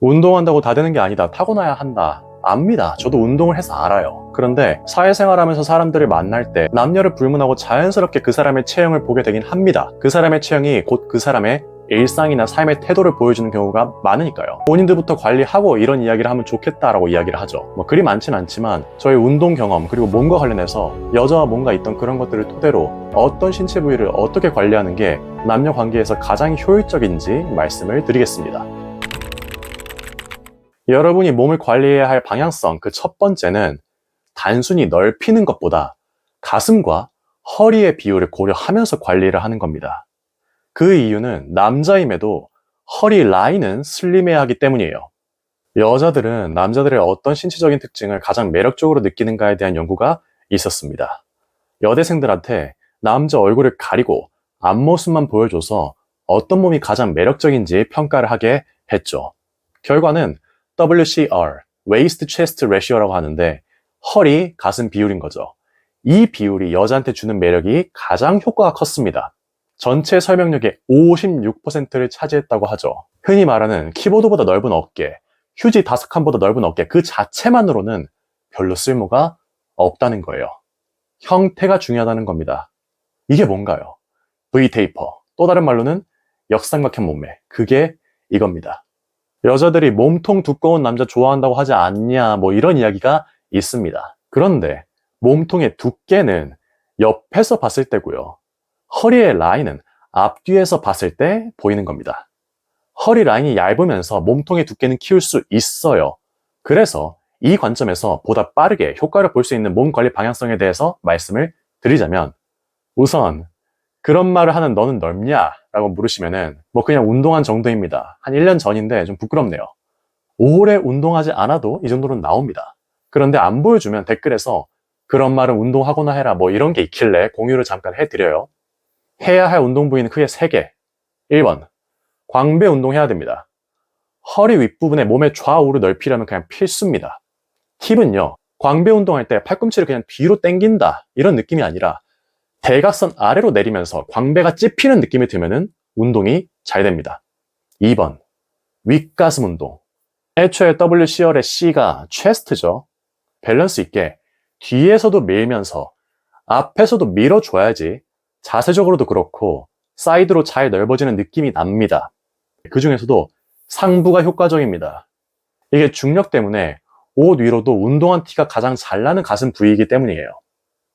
운동한다고 다 되는 게 아니다. 타고나야 한다. 압니다. 저도 운동을 해서 알아요. 그런데 사회생활하면서 사람들을 만날 때 남녀를 불문하고 자연스럽게 그 사람의 체형을 보게 되긴 합니다. 그 사람의 체형이 곧 그 사람의 일상이나 삶의 태도를 보여주는 경우가 많으니까요. 본인들부터 관리하고 이런 이야기를 하면 좋겠다라고 이야기를 하죠. 뭐 그리 많진 않지만 저의 운동 경험 그리고 몸과 관련해서 여자와 뭔가 있던 그런 것들을 토대로 어떤 신체 부위를 어떻게 관리하는 게 남녀 관계에서 가장 효율적인지 말씀을 드리겠습니다. 여러분이 몸을 관리해야 할 방향성 그 첫 번째는 단순히 넓히는 것보다 가슴과 허리의 비율을 고려하면서 관리를 하는 겁니다. 그 이유는 남자임에도 허리 라인은 슬림해야 하기 때문이에요. 여자들은 남자들의 어떤 신체적인 특징을 가장 매력적으로 느끼는가에 대한 연구가 있었습니다. 여대생들한테 남자 얼굴을 가리고 앞모습만 보여줘서 어떤 몸이 가장 매력적인지 평가를 하게 했죠. 결과는 WCR, Waist Chest Ratio라고 하는데 허리, 가슴 비율인 거죠. 이 비율이 여자한테 주는 매력이 가장 효과가 컸습니다. 전체 설명력의 56%를 차지했다고 하죠. 흔히 말하는 키보드보다 넓은 어깨, 휴지 다섯 칸보다 넓은 어깨 그 자체만으로는 별로 쓸모가 없다는 거예요. 형태가 중요하다는 겁니다. 이게 뭔가요? V-테이퍼. 또 다른 말로는 역삼각형 몸매. 그게 이겁니다. 여자들이 몸통 두꺼운 남자 좋아한다고 하지 않냐, 뭐 이런 이야기가 있습니다. 그런데 몸통의 두께는 옆에서 봤을 때고요. 허리의 라인은 앞뒤에서 봤을 때 보이는 겁니다. 허리 라인이 얇으면서 몸통의 두께는 키울 수 있어요. 그래서 이 관점에서 보다 빠르게 효과를 볼 수 있는 몸 관리 방향성에 대해서 말씀을 드리자면 우선 그런 말을 하는 너는 넓냐? 라고 물으시면은 뭐 그냥 운동한 정도입니다. 한 1년 전인데 좀 부끄럽네요. 오래 운동하지 않아도 이 정도는 나옵니다. 그런데 안 보여주면 댓글에서 그런 말은 운동하거나 해라 뭐 이런 게 있길래 공유를 잠깐 해드려요. 해야 할 운동 부위는 크게 3개. 1번. 광배 운동해야 됩니다. 허리 윗부분에 몸의 좌우를 넓히려면 그냥 필수입니다. 팁은요. 광배 운동할 때 팔꿈치를 그냥 뒤로 당긴다 이런 느낌이 아니라 대각선 아래로 내리면서 광배가 찝히는 느낌이 들면은 운동이 잘 됩니다. 2번. 윗가슴 운동. 애초에 WCR의 C가 체스트죠. 밸런스 있게 뒤에서도 밀면서 앞에서도 밀어줘야지 자세적으로도 그렇고 사이드로 잘 넓어지는 느낌이 납니다. 그 중에서도 상부가 효과적입니다. 이게 중력 때문에 옷 위로도 운동한 티가 가장 잘 나는 가슴 부위이기 때문이에요.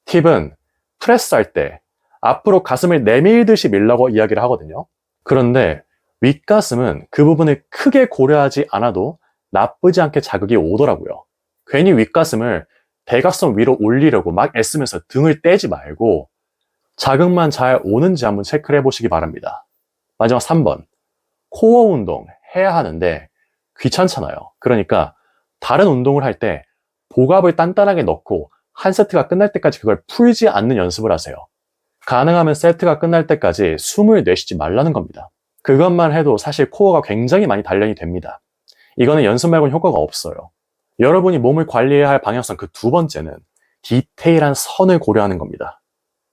팁은 프레스 할 때 앞으로 가슴을 내밀듯이 밀라고 이야기를 하거든요. 그런데 윗가슴은 그 부분을 크게 고려하지 않아도 나쁘지 않게 자극이 오더라고요. 괜히 윗가슴을 대각선 위로 올리려고 막 애쓰면서 등을 떼지 말고 자극만 잘 오는지 한번 체크를 해보시기 바랍니다. 마지막 3번. 코어 운동 해야 하는데 귀찮잖아요. 그러니까 다른 운동을 할 때 복압을 단단하게 넣고 한 세트가 끝날 때까지 그걸 풀지 않는 연습을 하세요. 가능하면 세트가 끝날 때까지 숨을 내쉬지 말라는 겁니다. 그것만 해도 사실 코어가 굉장히 많이 단련이 됩니다. 이거는 연습 말고는 효과가 없어요. 여러분이 몸을 관리해야 할 방향성 그 두 번째는 디테일한 선을 고려하는 겁니다.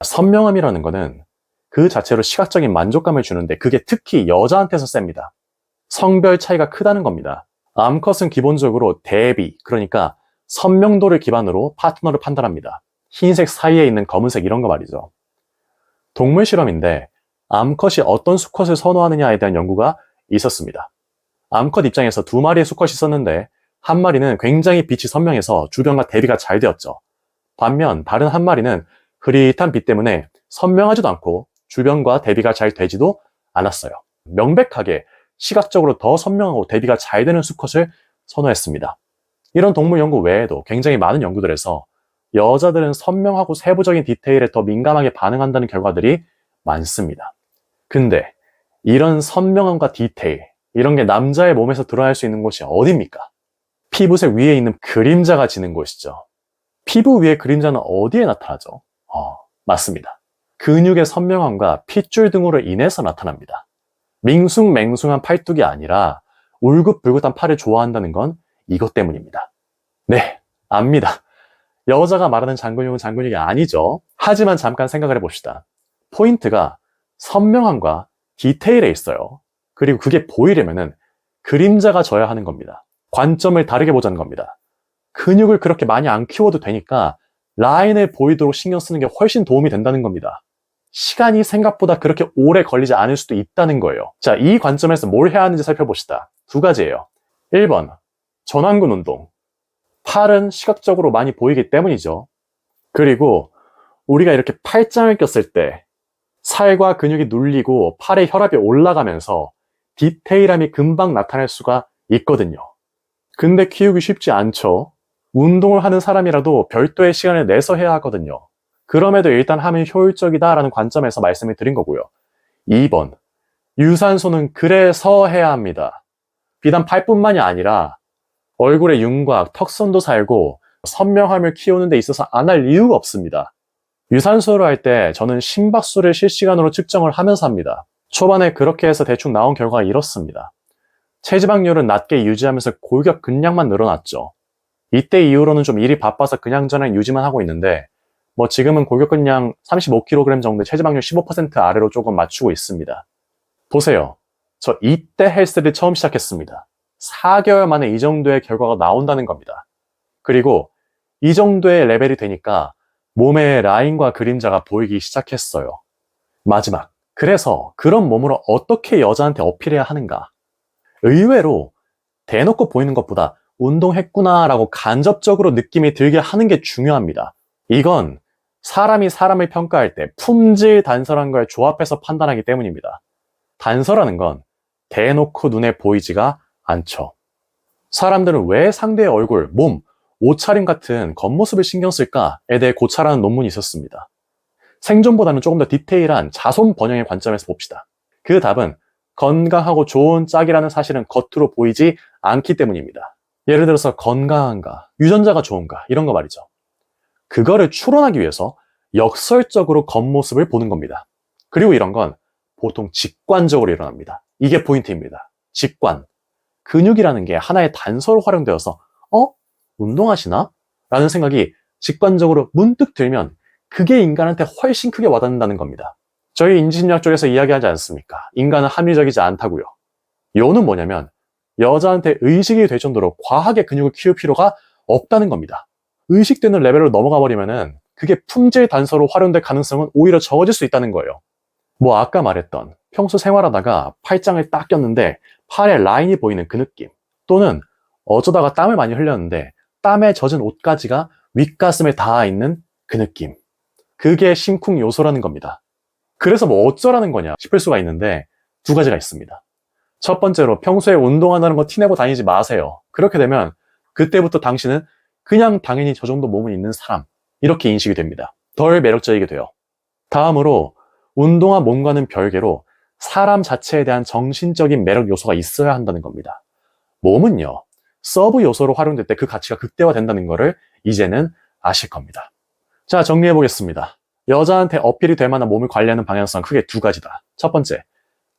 선명함이라는 거는 그 자체로 시각적인 만족감을 주는데 그게 특히 여자한테서 셉니다. 성별 차이가 크다는 겁니다. 암컷은 기본적으로 대비, 그러니까 선명도를 기반으로 파트너를 판단합니다. 흰색 사이에 있는 검은색 이런 거 말이죠. 동물 실험인데 암컷이 어떤 수컷을 선호하느냐에 대한 연구가 있었습니다. 암컷 입장에서 두 마리의 수컷이 있었는데 한 마리는 굉장히 빛이 선명해서 주변과 대비가 잘 되었죠. 반면 다른 한 마리는 흐릿한 빛 때문에 선명하지도 않고 주변과 대비가 잘 되지도 않았어요. 명백하게 시각적으로 더 선명하고 대비가 잘 되는 수컷을 선호했습니다. 이런 동물 연구 외에도 굉장히 많은 연구들에서 여자들은 선명하고 세부적인 디테일에 더 민감하게 반응한다는 결과들이 많습니다. 근데 이런 선명함과 디테일, 이런 게 남자의 몸에서 드러날 수 있는 곳이 어디입니까? 피부색 위에 있는 그림자가 지는 곳이죠. 피부 위의 그림자는 어디에 나타나죠? 어, 맞습니다. 근육의 선명함과 핏줄 등으로 인해서 나타납니다. 밍숭맹숭한 팔뚝이 아니라 울긋불긋한 팔을 좋아한다는 건 이것 때문입니다. 네, 압니다. 여자가 말하는 장근육은 장근육이 아니죠. 하지만 잠깐 생각을 해봅시다. 포인트가 선명함과 디테일에 있어요. 그리고 그게 보이려면은 그림자가 져야 하는 겁니다. 관점을 다르게 보자는 겁니다. 근육을 그렇게 많이 안 키워도 되니까 라인을 보이도록 신경 쓰는 게 훨씬 도움이 된다는 겁니다. 시간이 생각보다 그렇게 오래 걸리지 않을 수도 있다는 거예요. 자, 이 관점에서 뭘 해야 하는지 살펴봅시다. 두 가지예요. 1번, 전완근 운동. 팔은 시각적으로 많이 보이기 때문이죠. 그리고 우리가 이렇게 팔짱을 꼈을 때 살과 근육이 눌리고 팔의 혈압이 올라가면서 디테일함이 금방 나타날 수가 있거든요. 근데 키우기 쉽지 않죠. 운동을 하는 사람이라도 별도의 시간을 내서 해야 하거든요. 그럼에도 일단 하면 효율적이다라는 관점에서 말씀을 드린 거고요. 2번. 유산소는 그래서 해야 합니다. 비단 팔뿐만이 아니라 얼굴의 윤곽, 턱선도 살고 선명함을 키우는 데 있어서 안 할 이유가 없습니다. 유산소를 할 때 저는 심박수를 실시간으로 측정을 하면서 합니다. 초반에 그렇게 해서 대충 나온 결과가 이렇습니다. 체지방률은 낮게 유지하면서 골격 근량만 늘어났죠. 이때 이후로는 좀 일이 바빠서 그냥 저냥 유지만 하고 있는데 뭐 지금은 골격 근량 35kg 정도 체지방률 15% 아래로 조금 맞추고 있습니다. 보세요. 저 이때 헬스를 처음 시작했습니다. 4개월 만에 이 정도의 결과가 나온다는 겁니다. 그리고 이 정도의 레벨이 되니까 몸의 라인과 그림자가 보이기 시작했어요. 마지막. 그래서 그런 몸으로 어떻게 여자한테 어필해야 하는가? 의외로 대놓고 보이는 것보다 운동했구나라고 간접적으로 느낌이 들게 하는 게 중요합니다. 이건 사람이 사람을 평가할 때 품질 단설한 걸 조합해서 판단하기 때문입니다. 단서라는 건 대놓고 눈에 보이지가 않죠. 사람들은 왜 상대의 얼굴, 몸, 옷차림 같은 겉모습을 신경 쓸까에 대해 고찰하는 논문이 있었습니다. 생존보다는 조금 더 디테일한 자손 번영의 관점에서 봅시다. 그 답은 건강하고 좋은 짝이라는 사실은 겉으로 보이지 않기 때문입니다. 예를 들어서 건강한가, 유전자가 좋은가, 이런 거 말이죠. 그거를 추론하기 위해서 역설적으로 겉모습을 보는 겁니다. 그리고 이런 건 보통 직관적으로 일어납니다. 이게 포인트입니다. 직관. 근육이라는 게 하나의 단서로 활용되어서, 어? 운동하시나? 라는 생각이 직관적으로 문득 들면 그게 인간한테 훨씬 크게 와닿는다는 겁니다. 저희 인지심리학 쪽에서 이야기하지 않습니까? 인간은 합리적이지 않다고요. 요는 뭐냐면 여자한테 의식이 될 정도로 과하게 근육을 키울 필요가 없다는 겁니다. 의식되는 레벨로 넘어가 버리면은 그게 품질 단서로 활용될 가능성은 오히려 적어질 수 있다는 거예요. 뭐 아까 말했던 평소 생활하다가 팔짱을 딱 꼈는데 팔에 라인이 보이는 그 느낌 또는 어쩌다가 땀을 많이 흘렸는데 땀에 젖은 옷가지가 윗가슴에 닿아 있는 그 느낌 그게 심쿵 요소라는 겁니다. 그래서 뭐 어쩌라는 거냐 싶을 수가 있는데 두 가지가 있습니다. 첫 번째로 평소에 운동한다는 거 티내고 다니지 마세요. 그렇게 되면 그때부터 당신은 그냥 당연히 저 정도 몸은 있는 사람 이렇게 인식이 됩니다. 덜 매력적이게 돼요. 다음으로 운동화 몸과는 별개로 사람 자체에 대한 정신적인 매력 요소가 있어야 한다는 겁니다. 몸은요, 서브 요소로 활용될 때 그 가치가 극대화된다는 것을 이제는 아실 겁니다. 자, 정리해 보겠습니다. 여자한테 어필이 될 만한 몸을 관리하는 방향성 크게 두 가지다. 첫 번째,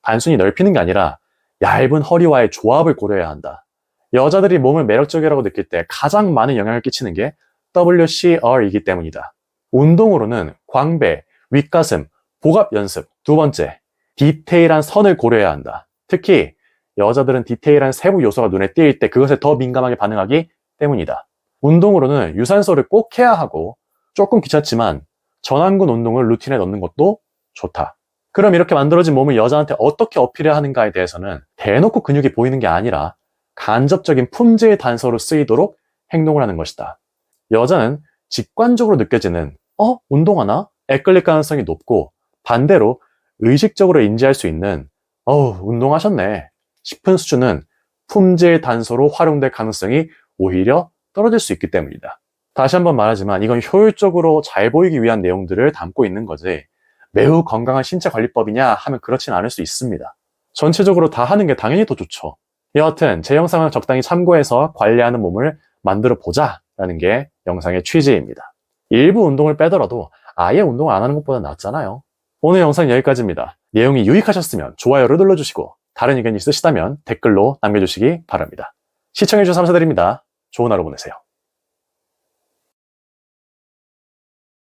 단순히 넓히는 게 아니라 얇은 허리와의 조합을 고려해야 한다. 여자들이 몸을 매력적이라고 느낄 때 가장 많은 영향을 끼치는 게 WCR이기 때문이다. 운동으로는 광배, 윗가슴, 복압 연습. 두 번째, 디테일한 선을 고려해야 한다. 특히 여자들은 디테일한 세부 요소가 눈에 띄일 때 그것에 더 민감하게 반응하기 때문이다. 운동으로는 유산소를 꼭 해야 하고 조금 귀찮지만 전완근 운동을 루틴에 넣는 것도 좋다. 그럼 이렇게 만들어진 몸을 여자한테 어떻게 어필해야 하는가에 대해서는 대놓고 근육이 보이는 게 아니라 간접적인 품질 단서로 쓰이도록 행동을 하는 것이다. 여자는 직관적으로 느껴지는 어? 운동하나? 에 끌릴 가능성이 높고 반대로 의식적으로 인지할 수 있는 어우 운동하셨네 싶은 수준은 품질 단서로 활용될 가능성이 오히려 떨어질 수 있기 때문이다. 다시 한번 말하지만 이건 효율적으로 잘 보이기 위한 내용들을 담고 있는 거지 매우 건강한 신체 관리법이냐 하면 그렇진 않을 수 있습니다. 전체적으로 다 하는 게 당연히 더 좋죠. 여하튼 제 영상을 적당히 참고해서 관리하는 몸을 만들어 보자 라는 게 영상의 취지입니다. 일부 운동을 빼더라도 아예 운동을 안 하는 것보다 낫잖아요. 오늘 영상 여기까지입니다. 내용이 유익하셨으면 좋아요를 눌러주시고 다른 의견 있으시다면 댓글로 남겨주시기 바랍니다. 시청해주셔서 감사드립니다. 좋은 하루 보내세요.